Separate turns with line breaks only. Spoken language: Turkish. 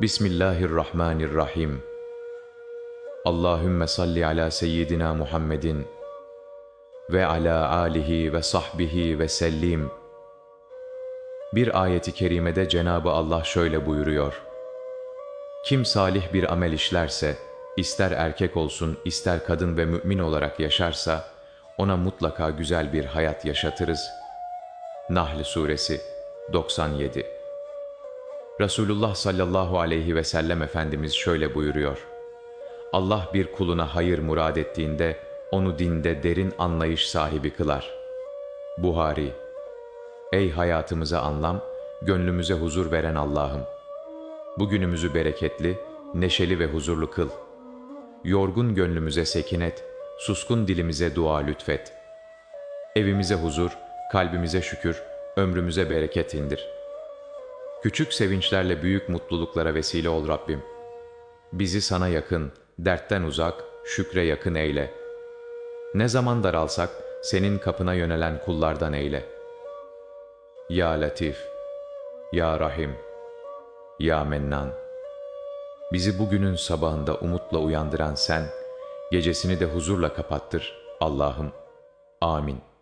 Bismillahirrahmanirrahim. Allahümme salli ala seyyidina Muhammedin ve ala alihi ve sahbihi ve sellim. Bir ayeti kerimede Cenabı Allah şöyle buyuruyor. Kim salih bir amel işlerse, ister erkek olsun, ister kadın ve mümin olarak yaşarsa, ona mutlaka güzel bir hayat yaşatırız. Nahl Suresi 97 Resulullah sallallahu aleyhi ve sellem Efendimiz şöyle buyuruyor. Allah bir kuluna hayır murad ettiğinde, onu dinde derin anlayış sahibi kılar. Buhari Ey hayatımıza anlam, gönlümüze huzur veren Allah'ım! Bugünümüzü bereketli, neşeli ve huzurlu kıl. Yorgun gönlümüze sekinet, suskun dilimize dua lütfet. Evimize huzur, kalbimize şükür, ömrümüze bereket indir. Küçük sevinçlerle büyük mutluluklara vesile ol Rabbim. Bizi sana yakın, dertten uzak, şükre yakın eyle. Ne zaman daralsak, senin kapına yönelen kullardan eyle. Ya Latif, Ya Rahim, Ya Mennan. Bizi bugünün sabahında umutla uyandıran sen, gecesini de huzurla kapattır Allah'ım. Amin.